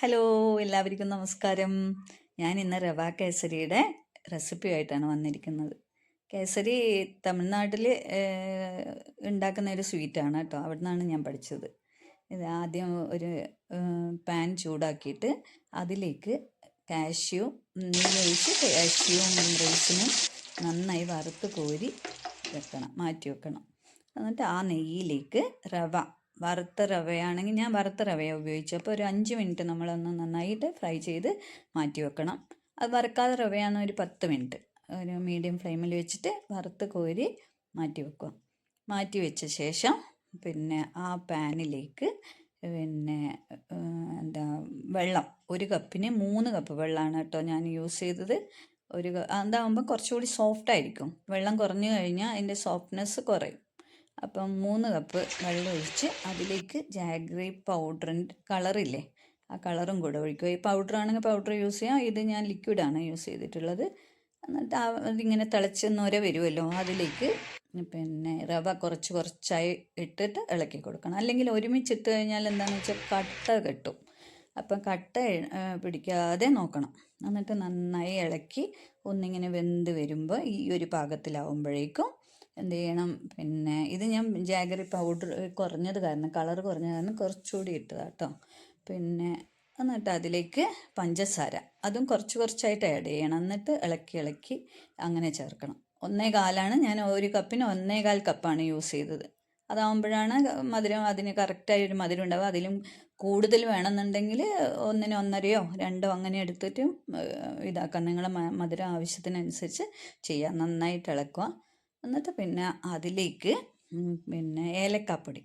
Hello എല്ലാവർക്കും നമസ്കാരം. ഞാൻ ഇന്ന് റവ കേസരിയുടെ റെസിപ്പി ആയിട്ടാണ് വന്നിരിക്കുന്നത്. കേസരി തമിഴ്നാട്ടിൽ ഉണ്ടാക്കുന്ന ഒരു സ്വീറ്റാണ് കേട്ടോ. അവിടെ നിന്നാണ് ഞാൻ പഠിച്ചത്. ഇത് ആദ്യം ഒരു പാൻ ചൂടാക്കിയിട്ട് അതിലേക്ക് കാഷ്യൂ നെയ്യൊഴിച്ച് കാഷ്യൂ റൈസിനും നന്നായി വറുത്ത് കോരി വെക്കണം മാറ്റി വെക്കണം. എന്നിട്ട് ആ നെയ്യിലേക്ക് റവ വറുത്ത റവയാണെങ്കിൽ ഞാൻ വറുത്ത റവയാണ് ഉപയോഗിച്ചത്. അപ്പോൾ ഒരു അഞ്ച് മിനിറ്റ് നമ്മളൊന്ന് നന്നായിട്ട് ഫ്രൈ ചെയ്ത് മാറ്റി വെക്കണം. അത് വറുക്കാതെ റവയാണ് ഒരു പത്ത് മിനിറ്റ്. ഒരു മീഡിയം ഫ്ലെയിമിൽ വെച്ചിട്ട് വറുത്ത് കോരി മാറ്റി വെക്കുക. മാറ്റി വെച്ച ശേഷം പിന്നെ ആ പാനിലേക്ക് പിന്നെ എന്താ വെള്ളം. ഒരു കപ്പിന് മൂന്ന് കപ്പ് വെള്ളമാണ് കേട്ടോ ഞാൻ യൂസ് ചെയ്തത്. ഒരു അതാകുമ്പോൾ കുറച്ചുകൂടി സോഫ്റ്റ് ആയിരിക്കും വെള്ളം കുറഞ്ഞു കഴിഞ്ഞാൽ അതിന്റെ സോഫ്റ്റ്നെസ് കുറയും. അപ്പം മൂന്ന് കപ്പ് വെള്ളം ഒഴിച്ച് അതിലേക്ക് ജാഗ്രി പൗഡറിന്റെ കളറില്ലേ ആ കളറും കൂടെ ഒഴിക്കുക. ഈ പൗഡർ ആണെങ്കിൽ പൗഡർ യൂസ് ചെയ്യാം. ഇത് ഞാൻ ലിക്വിഡാണ് യൂസ് ചെയ്തിട്ടുള്ളത്. എന്നിട്ട് അതിങ്ങനെ തിളച്ച് നൊര വരുമല്ലോ. അതിലേക്ക് പിന്നെ റവ കുറച്ച് കുറച്ചായി ഇട്ടിട്ട് ഇളക്കി കൊടുക്കണം. അല്ലെങ്കിൽ ഒരുമിച്ച് ഇട്ട് കഴിഞ്ഞാൽ എന്താണെന്ന് വെച്ചാൽ കട്ട കെട്ടും. അപ്പം കട്ട പിടിക്കാതെ നോക്കണം. എന്നിട്ട് നന്നായി ഇളക്കി ഒന്നിങ്ങനെ വെന്ത് വരുമ്പോൾ ഈ ഒരു പാകത്തിലാവുമ്പോഴേക്കും എന്ത് ചെയ്യണം? പിന്നെ ഇത് ഞാൻ ജാഗറി പൗഡർ കുറഞ്ഞത് കാരണം കളർ കുറഞ്ഞത് കാരണം കുറച്ചുകൂടി ഇട്ടതാണ് കേട്ടോ പിന്നെ എന്നിട്ട് അതിലേക്ക് പഞ്ചസാര. അതും കുറച്ച് കുറച്ചായിട്ട് ആഡ് ചെയ്യണം. എന്നിട്ട് ഇളക്കി ഇളക്കി അങ്ങനെ ചേർക്കണം. ഒന്നേ കാലാണ് ഞാൻ ഒരു കപ്പിന് ഒന്നേ കാൽ കപ്പാണ് യൂസ് ചെയ്തത്. അതാവുമ്പോഴാണ് മധുരം അതിന് കറക്റ്റായി ഒരു മധുരം ഉണ്ടാവുക. അതിലും കൂടുതൽ വേണമെന്നുണ്ടെങ്കിൽ ഒന്നിന് ഒന്നരയോ രണ്ടോ അങ്ങനെ എടുത്തിട്ടും ഇതാക്കാം നിങ്ങളുടെ മധുരം ആവശ്യത്തിനനുസരിച്ച് ചെയ്യാം. നന്നായിട്ട് ഇളക്കുക. എന്നിട്ട് പിന്നെ അതിലേക്ക് പിന്നെ ഏലക്കാപ്പൊടി.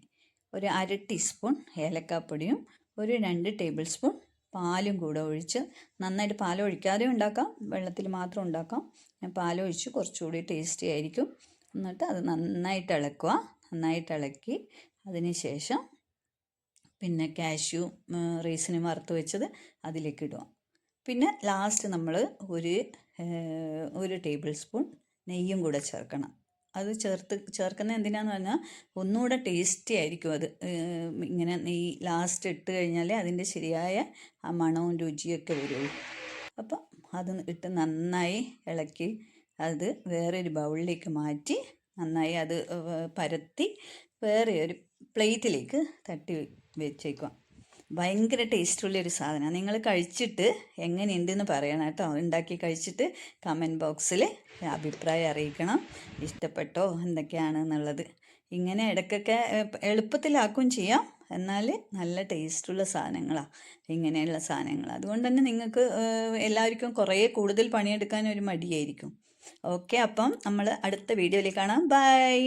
ഒരു അര ടീസ്പൂൺ ഏലക്കാപ്പൊടിയും ഒരു രണ്ട് ടേബിൾ സ്പൂൺ പാലും കൂടെ ഒഴിച്ച് നന്നായിട്ട് പാൽ ഒഴിക്കാതെ ഉണ്ടാക്കാം. വെള്ളത്തിൽ മാത്രം ഉണ്ടാക്കാം. ഞാൻ പാലൊഴിച്ച് കുറച്ചുകൂടി ടേസ്റ്റി ആയിരിക്കും. എന്നിട്ട് അത് നന്നായിട്ട് ഇളക്കുക. നന്നായിട്ട് ഇളക്കി അതിന് ശേഷം പിന്നെ കാഷ്യൂ റീസിന് വറുത്ത് വെച്ചത് അതിലേക്ക് ഇടുക. പിന്നെ ലാസ്റ്റ് നമ്മൾ ഒരു ഒരു ടേബിൾ സ്പൂൺ നെയ്യും കൂടെ ചേർക്കണം. അത് ചേർത്ത് ചേർക്കുന്ന എന്തിനാന്ന് പറഞ്ഞാൽ ഒന്നുകൂടെ ടേസ്റ്റി ആയിരിക്കും അത്. ഇങ്ങനെ നെയ്യ് ലാസ്റ്റ് ഇട്ട് കഴിഞ്ഞാൽ അതിന്റെ ശരിയായ ആ മണവും രുചിയൊക്കെ വരുള്ളൂ. അപ്പം അത് ഇട്ട് നന്നായി ഇളക്കി അത് വേറൊരു ബൗളിലേക്ക് മാറ്റി നന്നായി അത് പരത്തി വേറെ ഒരു പ്ലേറ്റിലേക്ക് തട്ടി വെച്ചേക്കുക ഭയങ്കര ടേസ്റ്റുള്ള ഒരു സാധനമാണ് നിങ്ങൾ കഴിച്ചിട്ട് എങ്ങനെയുണ്ടെന്ന് പറയണം കേട്ടോ. ഉണ്ടാക്കി കഴിച്ചിട്ട് കമന്റ് ബോക്സിൽ അഭിപ്രായം അറിയിക്കണം. ഇഷ്ടപ്പെട്ടോ? എന്തൊക്കെയാണ് എന്നുള്ളത്. ഇങ്ങനെ ഇടയ്ക്കൊക്കെ എളുപ്പത്തിലാക്കും ചെയ്യാം. എന്നാൽ നല്ല ടേസ്റ്റുള്ള സാധനങ്ങളാണ് ഇങ്ങനെയുള്ള സാധനങ്ങൾ. അതുകൊണ്ട് തന്നെ നിങ്ങൾക്ക് എല്ലാവർക്കും കുറേ കൂടുതൽ പണിയെടുക്കാൻ ഒരു മടിയായിരിക്കും. ഓക്കെ അപ്പം നമ്മൾ അടുത്ത വീഡിയോയിൽ കാണാം. ബൈ!